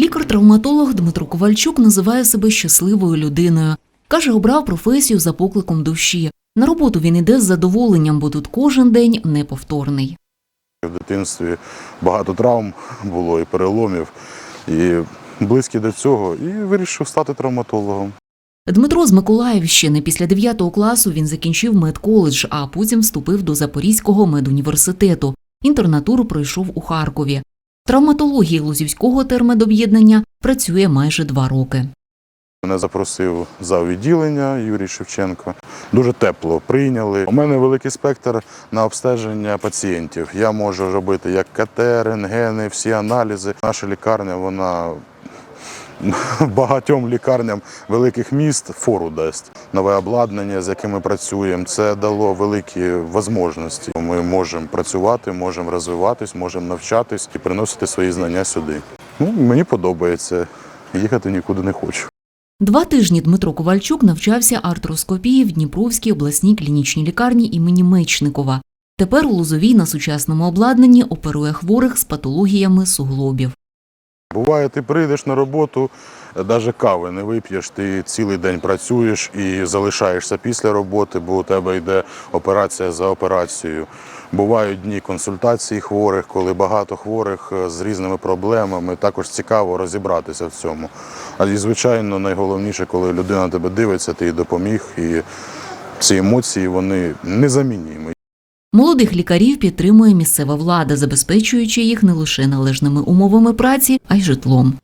Лікар-травматолог Дмитро Ковальчук називає себе щасливою людиною. Каже, обрав професію за покликом душі. На роботу він іде з задоволенням, бо тут кожен день неповторний. В дитинстві багато травм було і переломів, і близький до цього, і вирішив стати травматологом. Дмитро з Миколаївщини після 9 класу він закінчив медколедж, а потім вступив до Запорізького медуніверситету. Інтернатуру пройшов у Харкові. Травматології Лузівського термедоб'єднання працює майже два роки. Мене запросив за відділення Юрій Шевченко. Дуже тепло прийняли. У мене великий спектр на обстеження пацієнтів. Я можу робити як КТ, рентгени, всі аналізи. Наша лікарня, вона багатьом лікарням великих міст фору дасть. Нове обладнання, з яким ми працюємо, це дало великі можливості. Ми можемо працювати, можемо розвиватись, можемо навчатись і приносити свої знання сюди. Ну, мені подобається. Їхати нікуди не хочу. Два тижні Дмитро Ковальчук навчався артроскопії в Дніпровській обласній клінічній лікарні імені Мечникова. Тепер у Лозовій на сучасному обладнанні оперує хворих з патологіями суглобів. Буває, ти прийдеш на роботу, навіть кави не вип'єш, ти цілий день працюєш і залишаєшся після роботи, бо у тебе йде операція за операцією. Бувають дні консультацій хворих, коли багато хворих е, з різними проблемами. Також цікаво розібратися в цьому. А і, звичайно, найголовніше, коли людина тебе дивиться, ти їй допоміг, і ці емоції вони незамінні. Молодих лікарів підтримує місцева влада, забезпечуючи їх не лише належними умовами праці, а й житлом.